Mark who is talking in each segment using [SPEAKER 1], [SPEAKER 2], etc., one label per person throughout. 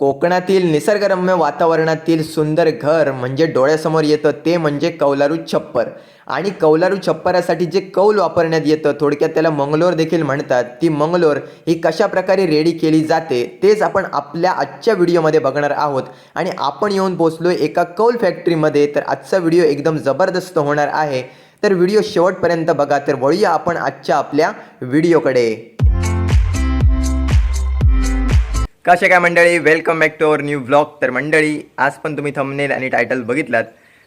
[SPEAKER 1] कोकणातील निसर्गरम्य वातावरणातील सुंदर घर म्हणजे डोळ्यासमोर येतं ते म्हणजे कौलारू छप्पर. आणि कौलारू छप्परासाठी जे कौल वापरण्यात येतं थोडक्यात त्याला मंगलोर देखील म्हणतात. ती मंगलोर ही कशा प्रकारे रेडी केली जाते तेच आपण आपल्या आजच्या व्हिडिओमध्ये बघणार आहोत. आणि आपण येऊन पोचलो एका कौल फॅक्टरीमध्ये तर आजचा व्हिडिओ एकदम जबरदस्त होणार आहे. तर व्हिडिओ शेवटपर्यंत बघा तर वळूया आपण आजच्या आपल्या व्हिडिओकडे. कसे काय मंडळी? Welcome back to our new blog तर मंडळी आज पण तुम्ही थंबनेल आणि टायटल बघितलात.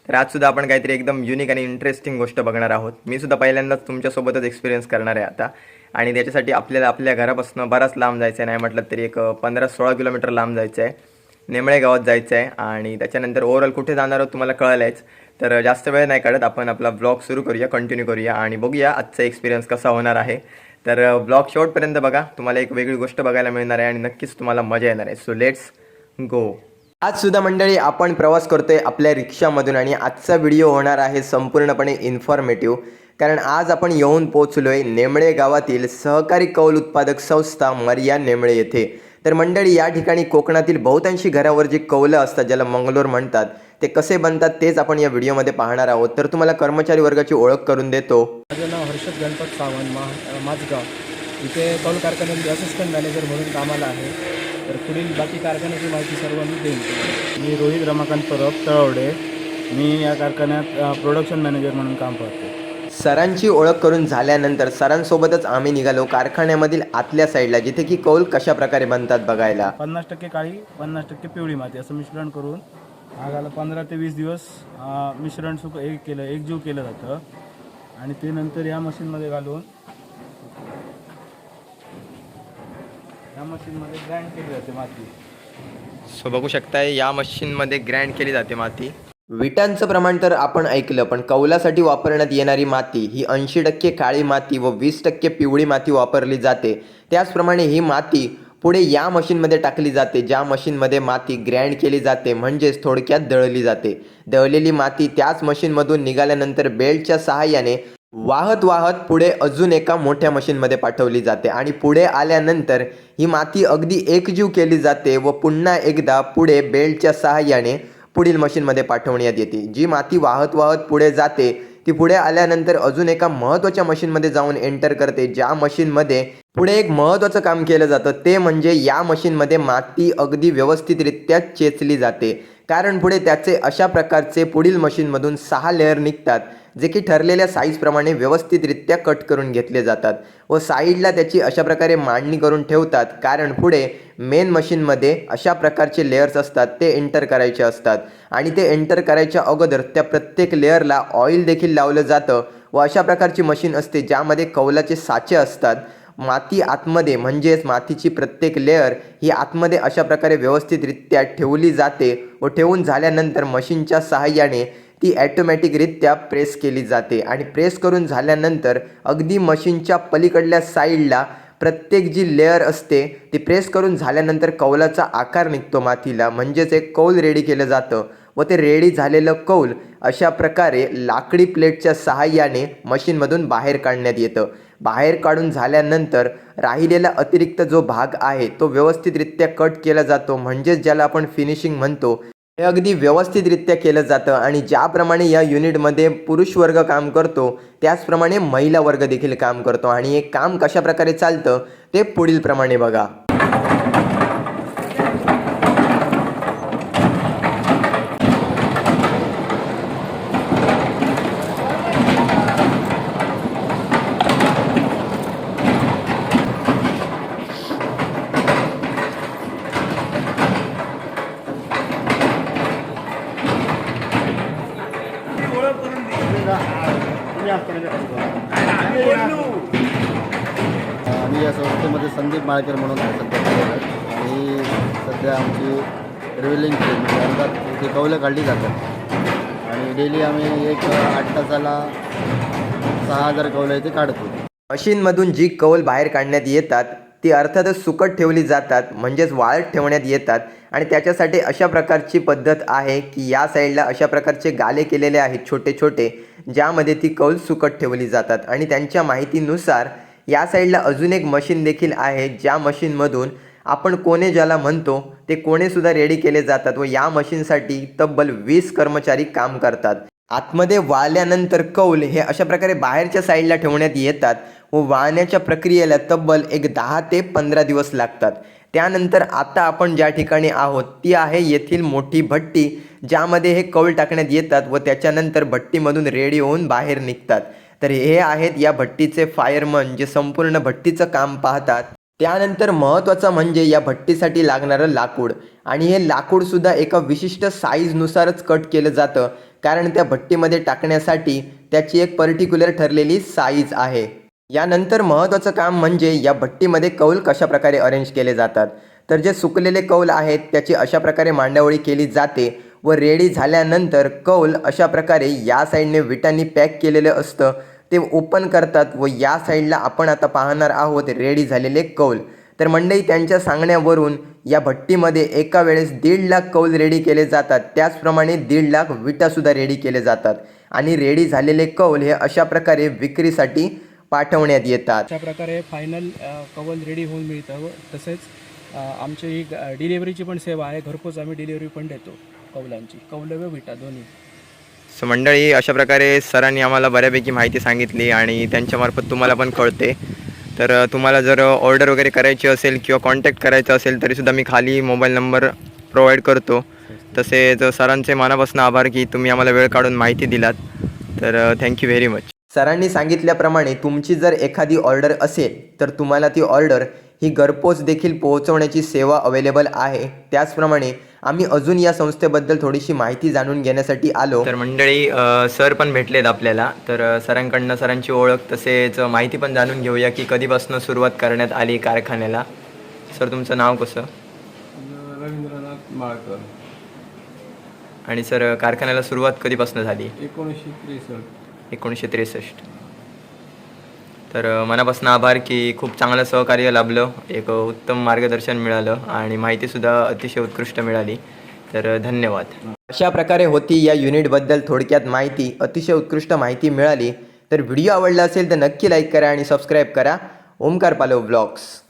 [SPEAKER 1] तर आजसुद्धा आपण काहीतरी एकदम युनिक आणि इंटरेस्टिंग गोष्ट बघणार आहोत. मी सुद्धा पहिल्यांदाच तुमच्यासोबतच एक्सपिरियन्स करणार आहे आता. आणि त्याच्यासाठी आपल्याला आपल्या घरापासून बराच लांब जायचं आहे नाही म्हटलं तरी एक पंधरा सोळा किलोमीटर लांब जायचं आहे नेमळे गावात जायचं आहे आणि त्याच्यानंतर ओव्हरऑल कुठे जाणार आहोत तुम्हाला कळलंच तर जास्त वेळ नाही काढत. आपण आपला ब्लॉग सुरू करूया कंटिन्यू करूया आणि बघूया आजचा एक्सपिरियन्स कसा होणार आहे. तर ब्लॉग शेवटपर्यंत बघा. तुम्हाला एक वेगळी गोष्ट बघायला मिळणार आहे आणि नक्कीच तुम्हाला मजा येणार आहे. सो लेट्स गो आज सुद्धा मंडळी आपण प्रवास करतोय आपल्या रिक्षामधून आणि आजचा व्हिडिओ होणार आहे संपूर्णपणे इन्फॉर्मेटिव्ह कारण आज आपण येऊन पोहोचलोय नेमळे गावातील सहकारी कौल उत्पादक संस्था मर्या नेमळे येथे. तर मंडळी या ठिकाणी कोकणातील बहुतांशी घरावर जी कौलं असतात ज्याला मंगलोर म्हणतात ते कसे बनतात तेच आपण या व्हिडिओमध्ये पाहणार आहोत. तर तुम्हाला कर्मचारी वर्गाची ओळख करून देतो.
[SPEAKER 2] माझं नाव हर्षद गणपत सावंत मा माझगाव. इथे कौल कारखान्यामध्ये असिस्टंट मॅनेजर म्हणून कामाला आहे. तर पुढील बाकी कारखान्याची माहिती सर्व मी देईन
[SPEAKER 3] मी रोहित रमाकांत परब तळवडे. मी या कारखान्यात प्रोडक्शन मॅनेजर म्हणून काम करतो
[SPEAKER 1] सरांची ओळख करून झाल्यानंतर सरांसोबतच आम्ही निघालो कारखान्यामधील आतल्या साईडला जिथे की कौल कशा प्रकारे बनतात बघायला.
[SPEAKER 3] पन्नास टक्के काळी पन्नास टक्के पिवळी माती असं मिश्रण करून आगाला पंधरा ते वीस दिवस मिश्रण सुक एक केलं एकजीव केलं जातं. आणि ते नंतर या मशीनमध्ये घालून या मशीनमध्ये ग्राइंड केली जाते माती.
[SPEAKER 1] सो बघू शकताय या मशीनमध्ये ग्रँड केली जाते माती. विटांचं प्रमाण तर आपण ऐकलं पण कौलासाठी वापरण्यात येणारी माती ही ऐंशी टक्के काळी माती व वीस टक्के पिवळी माती वापरली जाते. त्याचप्रमाणे ही माती पुढे या मशीनमध्ये टाकली जाते ज्या मशीनमध्ये माती ग्रँड केली जाते म्हणजेच थोडक्यात दळली जाते. दळलेली माती त्याच मशीनमधून निघाल्यानंतर बेल्टच्या सहाय्याने वाहत वाहत पुढे अजून एका मोठ्या मशीनमध्ये पाठवली जाते आणि पुढे आल्यानंतर ही माती अगदी एकजीव केली जाते व पुन्हा एकदा पुढे बेल्टच्या सहाय्याने पुढील मशीनमध्ये पाठवण्यात येते. जी माती वाहत वाहत पुढे जाते ती पुढे आल्यानंतर अजून एका महत्त्वाच्या मशीनमध्ये जाऊन एंटर करते ज्या मशीनमध्ये पुढे एक महत्त्वाचं काम केलं जातं ते म्हणजे या मशीनमध्ये माती अगदी व्यवस्थितरित्या चेचली जाते. कारण पुढे त्याचे अशा प्रकारचे पुढील मशीनमधून सहा लेअर निघतात जे की ठरलेल्या साईजप्रमाणे व्यवस्थितरित्या कट करून घेतले जातात व साईडला त्याची अशा प्रकारे मांडणी करून ठेवतात. कारण पुढे मेन मशीनमध्ये अशा प्रकारचे लेयर्स असतात ते एंटर करायचे असतात आणि ते एंटर करायच्या अगोदर त्या प्रत्येक लेअरला ऑइल देखील लावलं जातं व अशा प्रकारची मशीन असते ज्यामध्ये कौलाचे साचे असतात. माती आतमध्ये म्हणजेच मातीची प्रत्येक लेअर ही आतमध्ये अशा प्रकारे व्यवस्थितरित्या ठेवली जाते व ठेवून झाल्यानंतर मशीनच्या सहाय्याने ती ॲटोमॅटिकरित्या प्रेस केली जाते. आणि प्रेस करून झाल्यानंतर अगदी मशीनच्या पलीकडल्या साईडला प्रत्येक जी लेअर असते ती प्रेस करून झाल्यानंतर कौलाचा आकार निघतो मातीला. म्हणजेच एक कौल रेडी केलं जातं व ते रेडी झालेलं कौल अशा प्रकारे लाकडी प्लेटच्या सहाय्याने मशीनमधून बाहेर काढण्यात येतं. बाहेर काढून झाल्यानंतर राहिलेला अतिरिक्त जो भाग आहे तो व्यवस्थितरित्या कट केला जातो. म्हणजेच ज्याला आपण फिनिशिंग म्हणतो हे अगदी व्यवस्थितरित्या केलं जातं आणि ज्याप्रमाणे या युनिटमध्ये पुरुष वर्ग काम करतो त्याचप्रमाणे महिला वर्ग देखील काम करतो. आणि हे काम कशा प्रकारे चालतं ते पुढील प्रमाणे बघा.
[SPEAKER 4] आम्ही या संस्थेमध्ये संदीप माळकर म्हणून आहे सध्या आणि सध्या आमची रिव्हिलिंग ट्रेन म्हणजे कौलं काढली जातात. आणि डेली आम्ही एक आठ तासाला सहा हजार कौलं इथे काढतो.
[SPEAKER 1] मशीनमधून जी कौल बाहेर काढण्यात येतात ती अर्थातच सुकट ठेवली जातात म्हणजेच वाळत ठेवण्यात येतात. आणि त्याच्यासाठी अशा प्रकारची पद्धत आहे की या साईडला अशा प्रकारचे गाले केलेले आहेत छोटे छोटे ज्यामध्ये ती कौल सुकट ठेवली जातात. आणि त्यांच्या माहितीनुसार या साईडला अजून एक मशीन देखील आहे ज्या मशीनमधून आपण कोणे ज्याला म्हणतो ते कोणेसुद्धा रेडी केले जातात व या मशीनसाठी तब्बल वीस कर्मचारी काम करतात. आतमध्ये वाळल्यानंतर कौल हे अशा प्रकारे बाहेरच्या साईडला ठेवण्यात येतात व वाळण्याच्या प्रक्रियेला तब्बल एक दहा ते पंधरा दिवस लागतात. त्यानंतर आता आपण ज्या ठिकाणी आहोत ती आहे येथील मोठी भट्टी ज्यामध्ये हे कौल टाकण्यात येतात व त्याच्यानंतर भट्टीमधून रेडी होऊन बाहेर निघतात. तर हे आहेत या भट्टीचे फायरमन जे संपूर्ण भट्टीचं काम पाहतात. त्यानंतर महत्त्वाचं म्हणजे या भट्टीसाठी लागणारं लाकूड. आणि हे लाकूडसुद्धा एका विशिष्ट साईजनुसारच कट केलं जातं. कारण त्या भट्टीमध्ये टाकण्यासाठी त्याची एक पर्टिक्युलर ठरलेली साईज आहे. यानंतर महत्त्वाचं काम म्हणजे या भट्टीमध्ये कौल कशाप्रकारे अरेंज केले जातात. तर जे सुकलेले कौल आहेत त्याची अशा प्रकारे मांडावळी केली जाते व रेडी झाल्यानंतर कौल अशा प्रकारे या साईडने विटांनी पॅक केलेलं असतं. ते ओपन करतात व या साईडला आपण आता पाहणार आहोत रेडी झालेले कौल. तर मंडई त्यांच्या सांगण्यावरून या भट्टीमध्ये एका वेळेस दीड लाख कौल रेडी केले जातात. त्याचप्रमाणे दीड लाख विटासुद्धा रेडी केले जातात. आणि रेडी झालेले कौल हे अशा प्रकारे विक्रीसाठी पाठवण्यात येतात.
[SPEAKER 2] अशा प्रकारे फायनल कवल रेडी होऊन मिळतं व तसेच आमची ही डिलिव्हरीची पण सेवा आहे. घरपोच आम्ही डिलिव्हरी पण देतो कौलांची. कौलव्य व विटा दोन्ही.
[SPEAKER 1] सो मंडळी अशा प्रकारे सरांनी आम्हाला बऱ्यापैकी माहिती सांगितली आणि त्यांच्यामार्फत तुम्हाला पण कळते. तर तुम्हाला जर ऑर्डर वगैरे करायची असेल किंवा कॉन्टॅक्ट करायचं असेल तरीसुद्धा मी खाली मोबाईल नंबर प्रोव्हाइड करतो. तसेच सरांचे मनापासून आभार की तुम्ही आम्हाला वेळ काढून माहिती दिलात. तर थँक्यू व्हेरी मच सरांनी सांगितल्याप्रमाणे तुमची जर एखादी ऑर्डर असेल तर तुम्हाला ती ऑर्डर ही घरपोच देखील पोहोचवण्याची सेवा अवेलेबल आहे. त्याचप्रमाणे आम्ही अजून या संस्थेबद्दल थोडीशी माहिती जाणून घेण्यासाठी आलो. तर मंडळी सर पण भेटलेत आपल्याला. तर सरांकडनं सरांची ओळख तसेच माहिती पण जाणून घेऊया की कधीपासून सुरुवात करण्यात आली कारखान्याला. सर तुमचं नाव कसं?
[SPEAKER 5] रवींद्रनाथ माळकर.
[SPEAKER 1] आणि सर कारखान्याला सुरुवात कधीपासून झाली?
[SPEAKER 5] एकोणीसशे त्रेसष्ट.
[SPEAKER 1] एकोणीसशे त्रेसष्ट. तर मनापासून आभार की खूप चांगलं सहकार्य लाभलं. एक उत्तम मार्गदर्शन मिळालं आणि माहितीसुद्धा अतिशय उत्कृष्ट मिळाली. तर धन्यवाद. अशा प्रकारे होती या युनिटबद्दल थोडक्यात माहिती अतिशय उत्कृष्ट माहिती मिळाली. तर व्हिडिओ आवडला असेल तर नक्की लाईक करा आणि सबस्क्राईब करा. ओमकार पालव ब्लॉग्स.